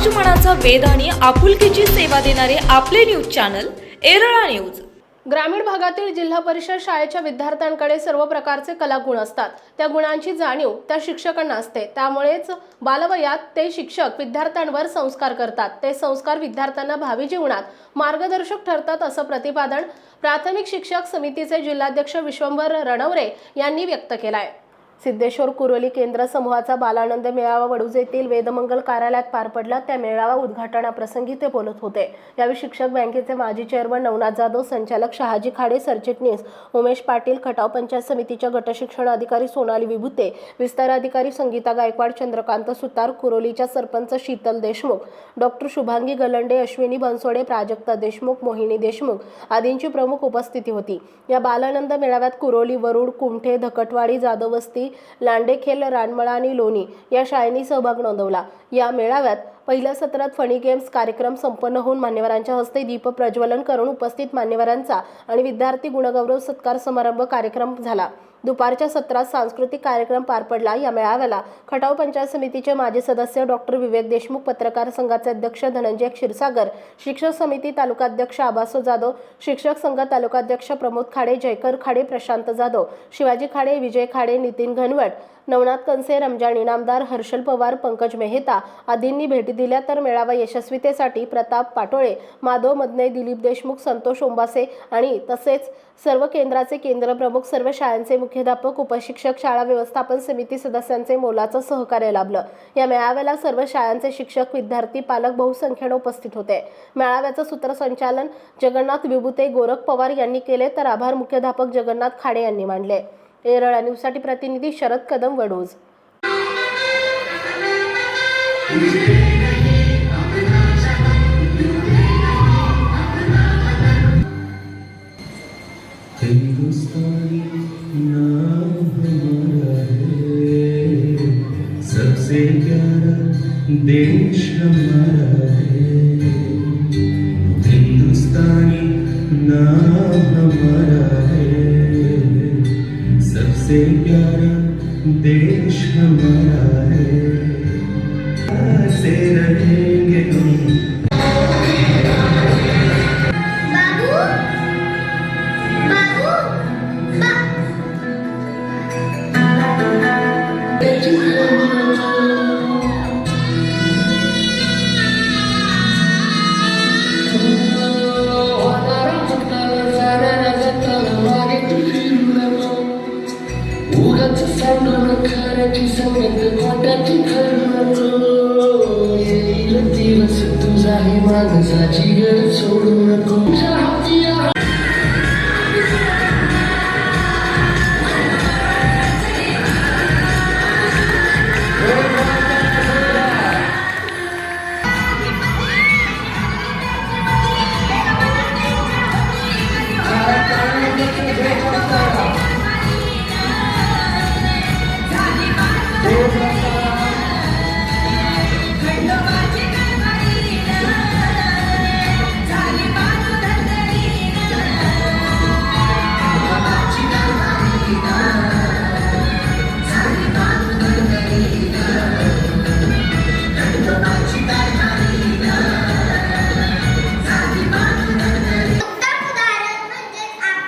समाजमनाचा वेध आणि आपुलकीची सेवा देणारे आपले न्यूज चॅनल एरळा न्यूज. ग्रामीण भागातील जिल्हा परिषद शाळेच्या विद्यार्थ्यांकडे सर्व प्रकारचे कलागुण असतात. त्या गुणांची जाणीव त्या शिक्षकांना असते. त्यामुळेच बालवयात ते शिक्षक विद्यार्थ्यांवर संस्कार करतात. ते संस्कार विद्यार्थ्यांना भावी जीवनात मार्गदर्शक ठरतात असं प्रतिपादन प्राथमिक शिक्षक समितीचे जिल्हाध्यक्ष विश्वंभर रणवरे यांनी व्यक्त केलं आहे सिद्धेश्वर कुरोली केंद्र समूहाचा बालानंद मेळावा वडूज येथील वेदमंगल कार्यालयात पार पडला. त्या मेळावा उद्घाटनाप्रसंगी ते बोलत होते. यावेळी शिक्षक बँकेचे माजी चेअरमन नवनाथ जाधव संचालक शहाजी खाडे सरचिटणीस उमेश पाटील खटाव पंचायत समितीच्या गटशिक्षण अधिकारी सोनाली विभुते विस्तार अधिकारी संगीता गायकवाड चंद्रकांत सुतार कुरोलीच्या सरपंच शीतल देशमुख डॉक्टर शुभांगी गलंडे अश्विनी बनसोडे प्राजक्ता देशमुख मोहिनी देशमुख आदींची प्रमुख उपस्थिती होती. या बालानंद मेळाव्यात कुरोली वरुड कुमठे धकटवाडी जाधवस्ती लांडेखेल रानमळा आणि लोणी या शाळेनी सहभाग नोंदवला. या मेळाव्यात पहिल्या सत्रात फणी गेम्स कार्यक्रम संपन्न होऊन मान्यवरांच्या हस्ते दीप प्रज्वलन करून उपस्थित मान्यवरांचा आणि विद्यार्थी गुणगौरव सत्कार समारंभ कार्यक्रम झाला. दुपारच्या सत्रात सांस्कृतिक कार्यक्रम पार पडला. या मेळाव्याला खटाव पंचायत समितीचे माजी सदस्य डॉक्टर विवेक देशमुख पत्रकार संघाचे अध्यक्ष धनंजय क्षीरसागर शिक्षक समिती तालुकाध्यक्ष आबासो जाधव शिक्षक संघ तालुकाध्यक्ष प्रमोद खाडे जयकर खाडे प्रशांत जाधव शिवाजी खाडे विजय खाडे नितीन घनवट नवनाथ कनसे रमजान इनामदार हर्षल पवार पंकज मेहता आदींनी भेटी दिल्या तर मेळावा यशस्वीतेसाठी प्रताप पाटोळे माधव मदने दिलीप देशमुख संतोष ओंबासे आणि तसेच सर्व केंद्राचे केंद्रप्रमुख सर्व शाळांचे मुख्याध्यापक उपशिक्षक शाळा व्यवस्थापन समिती सदस्यांचे मोलाचं सहकार्य लाभलं. या मेळाव्याला सर्व शाळांचे शिक्षक विद्यार्थी पालक बहुसंख्येनं उपस्थित होते. मेळाव्याचं सूत्रसंचालन जगन्नाथ विभूते गोरख पवार यांनी केले तर आभार मुख्याध्यापक जगन्नाथ खाडे यांनी मांडले एरळा न्यूजसाठी प्रतिनिधी शरद कदम वडोज. सबसे प्यारा देश हमारा है हिंदुस्तानी नाम हमारा है से प्यारा देश हमारा है। माणसाची गरज सोडू नको. तुझ्या हाती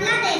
म्हणजेच आपला देश